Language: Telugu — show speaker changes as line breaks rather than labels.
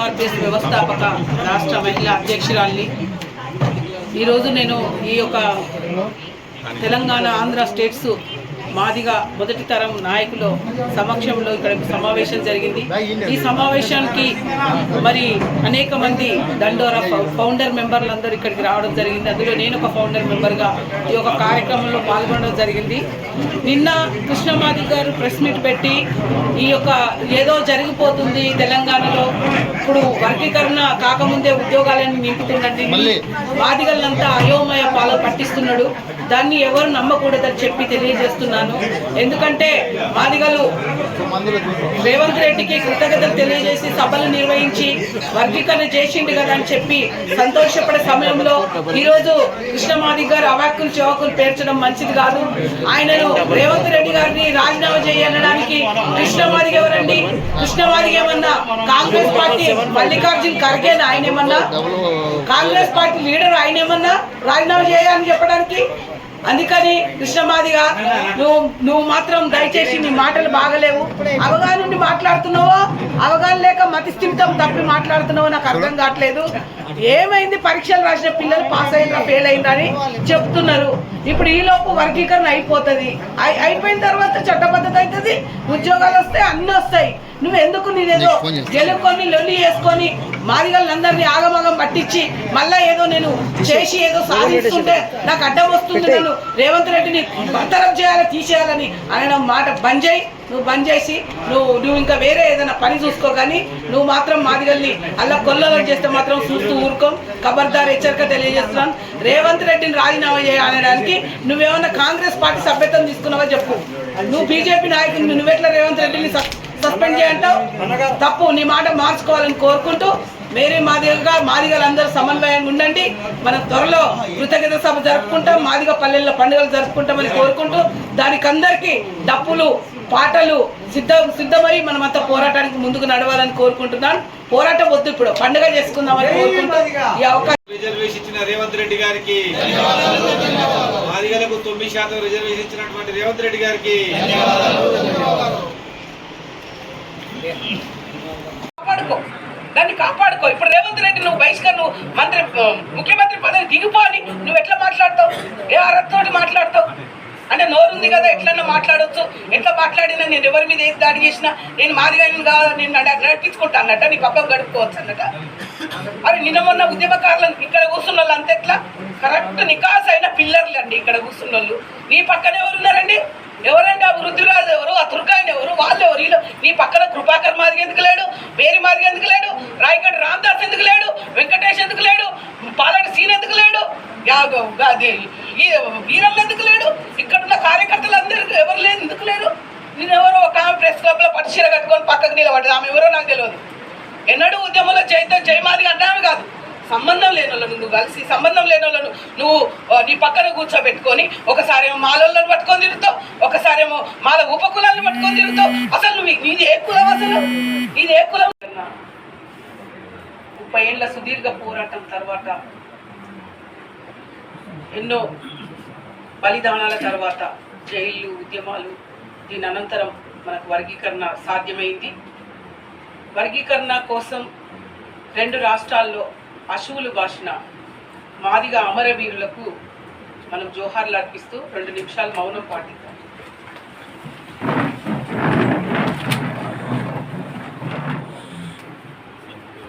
ఎంఆర్పిఎస్ వ్యవస్థాపక రాష్ట్ర మహిళా అధ్యక్షురాల్ని. ఈరోజు నేను ఈ యొక్క తెలంగాణ ఆంధ్ర స్టేట్స్ మాదిగా మొదటి తరం నాయకుల సమక్షంలో ఇక్కడ సమావేశం జరిగింది. ఈ సమావేశానికి మరి అనేక మంది దండోరా ఫౌండర్ మెంబర్లు అందరూ ఇక్కడికి రావడం జరిగింది. అందులో నేను ఒక ఫౌండర్ మెంబర్గా ఈ యొక్క కార్యక్రమంలో పాల్గొనడం జరిగింది. నిన్న కృష్ణమాది గారు ప్రెస్ మీట్ పెట్టి ఈ యొక్క ఏదో జరిగిపోతుంది తెలంగాణలో. ఇప్పుడు వర్గీకరణ కాకముందే ఉద్యోగాలను నింపుతుండండి. మాదిగలంతా అయోమయ పాల పట్టిస్తున్నాడు. దాన్ని ఎవరు నమ్మకూడదని చెప్పి తెలియజేస్తున్నాను. ఎందుకంటే మాదిగలు రేవంత్ రెడ్డికి కృతజ్ఞతలు తెలియజేసి సభలు నిర్వహించి వర్గీకరణ చేసిండు కదా అని చెప్పి సంతోషపడే సమయంలో ఈరోజు కృష్ణమాది గారు అవాక్కులు చౌకులు పేర్చడం మంచిది కాదు. ఆయనను రేవంత్ రెడ్డి గారిని రాజీనామా చేయడానికి కృష్ణమాదిగ ఎవరండి? కృష్ణమాదిగ ఏమన్నా కాంగ్రెస్ పార్టీ మల్లికార్జున్ ఖర్గేనా ఆయన ఏమన్నా? కాంగ్రెస్ పార్టీ లీడర్ ఆయన ఏమన్నా రాజీనామా చేయాలని చెప్పడానికి అందుకని కృష్ణమాదిగా నువ్వు నువ్వు మాత్రం దయచేసి నీ మాటలు బాగలేవు. అవగాహన నుండి మాట్లాడుతున్నావో అవగాహన లేక మతిస్థిమితం తప్పి మాట్లాడుతున్నావో నాకు అర్థం కావట్లేదు. ఏమైంది? పరీక్షలు రాసిన పిల్లలు పాస్ అయిందా ఫెయిల్ అయిందా అని చెప్తున్నారు. ఇప్పుడు ఈలోపు వర్గీకరణ అయిపోతుంది. అయి- అయిపోయిన తర్వాత చట్టబద్ధత అవుతుంది ఉద్యోగాలు వస్తాయి అన్నీ వస్తాయి. నువ్వు ఎందుకు నేనేదో గెలుకొని లొల్లి వేసుకొని మాదిగలందరినీ ఆగమాగం పట్టించి మళ్ళా ఏదో నేను చేసి ఏదో సాధిస్తుంటే నాకు అడ్డం వస్తుంది నన్ను. రేవంత్ రెడ్డిని బర్తరఫ్ చేయాలి తీసేయాలని అనడం మాట బంద్ చేయి. నువ్వు బంద్ చేసి నువ్వు నువ్వు ఇంకా వేరే ఏదైనా పని చూసుకో కానీ నువ్వు మాత్రం మాదిగల్ని అలా కొల్లలు చేస్తే మాత్రం చూస్తూ ఊరుకోం. ఖబర్దార్ హెచ్చరిక తెలియజేస్తున్నాను రేవంత్ రెడ్డిని రాజీనామా చేయాలనడానికి నువ్వేమన్నా కాంగ్రెస్ పార్టీ సభ్యత్వం తీసుకున్నావా చెప్పు. నువ్వు బీజేపీ నాయకుని నువ్వెట్లా రేవంత్ రెడ్డిని సస్పెండ్ చేయంటావు. తప్పు నీ మాట మార్చుకోవాలని కోరుకుంటూ మేరే మాదిగగా మాదిగలందరూ సమన్వయంగా ఉండండి. మనం త్వరలో కృతజ్ఞత సభ జరుపుకుంటాం మాదిగ పల్లెల్లో పండుగలు జరుపుకుంటామని కోరుకుంటూ దానికి అందరికీ డప్పులు పాటలు సిద్ధం సిద్ధమై మనమంతా పోరాటానికి ముందుకు నడవాలని కోరుకుంటున్నాను పోరాటం వద్దు ఇప్పుడు పండుగ చేసుకుందామని కోరుకుంటూ ఈ అవకాశం
రిజర్వేషన్ ఇచ్చిన రేవంత్ రెడ్డి గారికి మాదిగలకు తొమ్మిది శాతం రిజర్వేషన్ ఇచ్చినటువంటి రేవంత్ రెడ్డి గారికి
కాపాడుకో. దాన్ని కాపాడుకో. ఇప్పుడు రేవంత్ రెడ్డి నువ్వు బహిష్కరణ నువ్వు మంత్రి ముఖ్యమంత్రి పదవి దిగిపోని నువ్వు ఎట్లా మాట్లాడతావు? ఏ అర్హతతోటి మాట్లాడతావు? అంటే నోరుంది కదా ఎట్లన్నా మాట్లాడొచ్చు. ఎట్లా మాట్లాడినా నేను ఎవరి మీద ఏది దాడి చేసినా నేను మాదిగా కాదు నేను నడిపించుకుంటా అన్నట్ట నీ పక్కకు గడుపుకోవచ్చు అన్నట అరే నిన్న మొన్న ఉద్యమకారులను ఇక్కడ కూర్చున్న వాళ్ళు అంత ఎట్లా? కరెక్ట్ నికాస్ అయిన పిల్లర్లు అండి ఇక్కడ కూర్చున్న వాళ్ళు నీ పక్కన ఎవరున్నారండి ఎవరండి ఆ వృద్ధురాజు ఎవరు ఆ దుర్గాయన ఎవరు? వాళ్ళు ఎవరు? వీళ్ళు నీ పక్కన కృపాకర్ మాదిగా ఎందుకు లేడు? వేరి మాదిగ ఎందుకు లేడు? రాయగడ్డ రామదాస్ ఎందుకు లేడు? వెంకటేష్ ఎందుకు లేడు? పాలటి సీన్ ఎందుకు లేడు? యా- వీరమ్మ ఎందుకు లేడు? ఇక్కడ ఉన్న కార్యకర్తలు అందరూ ఎవరు లేదు ఎందుకు లేరు? నేను ఎవరో ఒక ఆమె ప్రెస్ క్లబ్లో లో కట్టుకొని పక్కకు నిలబడ్డది. ఆమె ఎవరో నాకు తెలియదు. ఎన్నడూ ఉద్యమంలో చైత జయమాది అంటామే కాదు. సంబంధం లేని వాళ్ళను నువ్వు కలిసి సంబంధం లేని వాళ్ళను నువ్వు నీ పక్కన కూర్చోబెట్టుకొని ఒకసారి ఏమో మాలలను పట్టుకొని తిరుగుతావు ఒకసారి ఏమో మాల ఉపకులాలను పట్టుకొని తిరుగుతావు. అసలు నువ్వు నీది ఏ కులం అసలు? నీది ఏ కులం? ముప్పై ఏళ్ళ సుదీర్ఘ పోరాటం తర్వాత ఎన్నో బలిదానాల తర్వాత జైళ్ళు ఉద్యమాలు దీని అనంతరం మనకు వర్గీకరణ సాధ్యమైంది. వర్గీకరణ కోసం రెండు రాష్ట్రాల్లో అశువులు భాషన మాదిగా అమరవీరులకు మనం జోహార్లు అర్పిస్తూ రెండు నిమిషాలు మౌనం పాటిద్దాం.